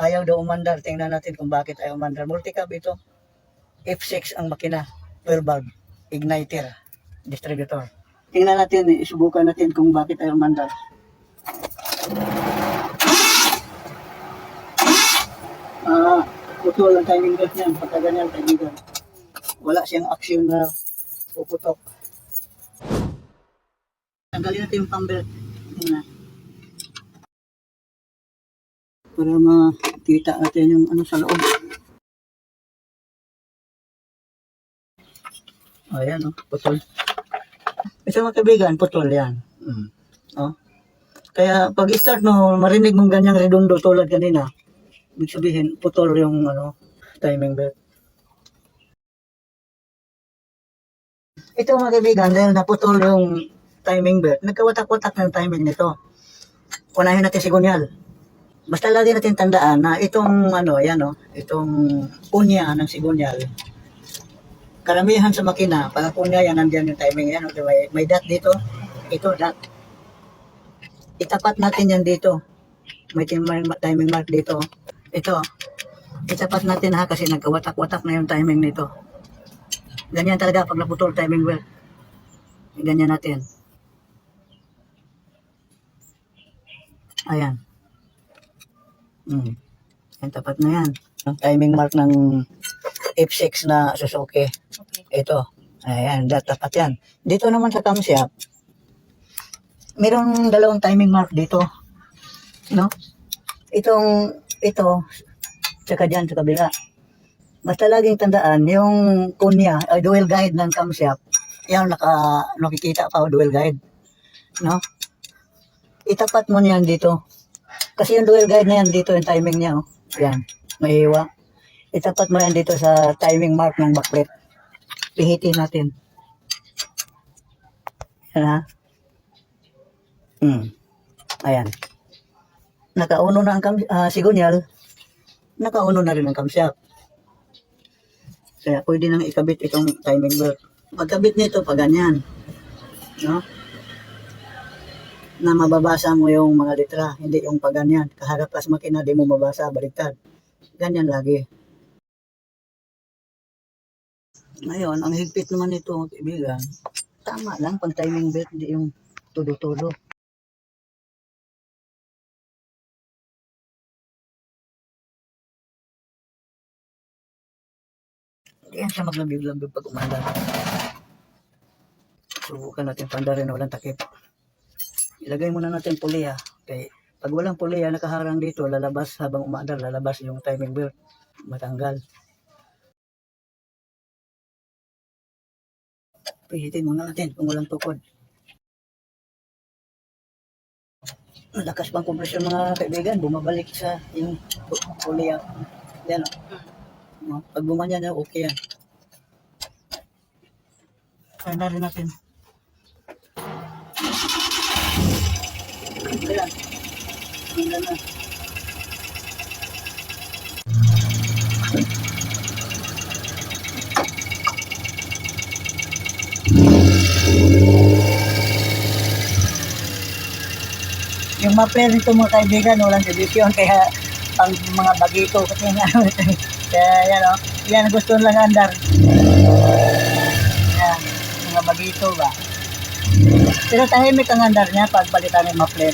Ayaw daw umandar. Tingnan natin kung bakit ayaw umandar. Multicab ito. F6 ang makina. 12 bulb. Igniter. Distributor. Tingnan natin, isubukan natin kung bakit ayaw umandar. Ah, putol ang timing belt niyan. Pagka ganyan, kaibigan. Wala siyang action na puputok. Tanggalin natin yung pump belt. Muna. Para makita natin yung ano sa loob. Ayan, oh, putol. Ito mga kaibigan, putol yan. Mm. Oh. Kaya pag start mo, marinig mong ganyang redondo tulad kanina, ibig sabihin, putol yung ano, timing belt. Ito mga kaibigan, dahil naputol yung timing belt, nagkawatak-watak na yung timing nito. Unahin natin si Gunyal. Basta lagi natin tandaan na itong ano, yan o, itong punya ng sigunyal. Karamihan sa makina, pag punya yan, nandiyan yung timing yan. o, di ba? May, may dot dito. Ito, dot. Itapat natin yan dito. May tim- may timing mark dito. Ito. Itapat natin ha kasi nagkawatak-watak na yung timing nito. Ganyan talaga pag naputol timing belt. Ganyan natin. Ayan. Hmm. Yan, tapat na yan. Ang timing mark ng F6 na Suzuki. Ito. Ayan, tapat yan. Dito naman sa camshaft, merong dalawang timing mark dito. No? Itong, ito, tsaka dyan sa kabila. Basta laging tandaan, yung kunya, ay dual guide ng camshaft, yan naka, nakikita pa, dual guide. No? Itapat mo niyan dito. Kasi yung dual guide na yan dito, yung timing niya, oh. Yan, may iwa. Itapat mo yan dito sa timing mark ng backplate. Pihitin natin. Yan ha. Hmm. Ayan. Nakauno na ang kam, ah, sigunyal. Nakauno na rin ang camshaft. Kaya pwede nang ikabit itong timing belt. Pagkabit nito, pa ganyan. No? Na mababasa mo yung mga litra, hindi yung pa ganyan. Kaharap ka sa makina, di mo mabasa, baliktad. Ganyan lagi. Ngayon, ang higpit naman nito, kaibigan, tama lang pag timing belt, di yung. Hindi yan siya maglambig-lambig pag umandar. Subukan natin pandarin na walang takip. Ilagay muna natin puliya. Okay. Pag walang puliya nakaharang dito, lalabas habang umaandar, lalabas yung timing belt. Matanggal. Pihitin muna natin kung walang tukod. Lakas pang kompresyon mga kaibigan, bumabalik sa yung pu- puliya. Yan o. No? Pag gumanyan na, okay yan. Na rin natin. Ayan na. Yung muffler nito mga kaibigan, walang division, kaya pang mga bagito kasi nga. kaya yan o, yan ang gusto lang andar. Yan, mga bagito ba. Pero tahimik ang andar niya pag balitan ng muffler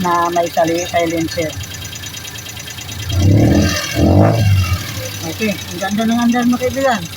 na may silencer. Okay, ang ganda ng andar mga.